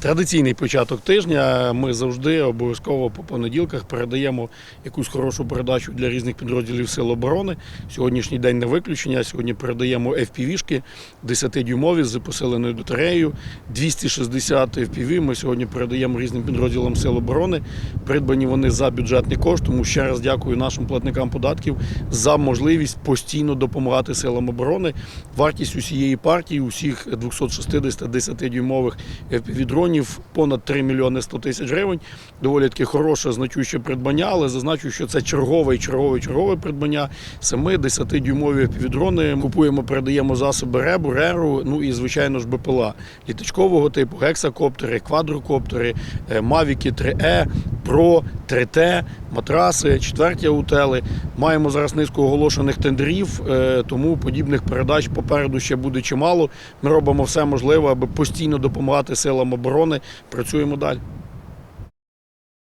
Традиційний початок тижня. Ми завжди обов'язково по понеділках передаємо якусь хорошу передачу для різних підрозділів Сил оборони. Сьогоднішній день не виключення. Сьогодні передаємо FPV-шки 10-дюймові з посиленою батареєю. 260 FPV ми сьогодні передаємо різним підрозділам Сил оборони. Придбані вони за бюджетний кошт. Тому ще раз дякую нашим платникам податків за можливість постійно допомагати силам оборони. Вартість усієї партії, усіх 260 10-дюймових FPV-дронів понад 3 мільйони 100 тисяч гривень. Доволі таки хороше, значуще придбання, але зазначу, що це чергове чергове, чергове придбання. Семи 10-дюймові FPV-дрони купуємо, передаємо засоби РЕБу, РЕРу, ну і звичайно ж БПЛА літачкового типу, гексакоптери, квадрокоптери, е, Мавіки 3E, Pro, 3T, матраси, четверті аутели. Маємо зараз низку оголошених тендерів, е, тому подібних передач попереду ще буде чимало. Ми робимо все можливе, аби постійно допомагати силам оборони. Працюємо далі.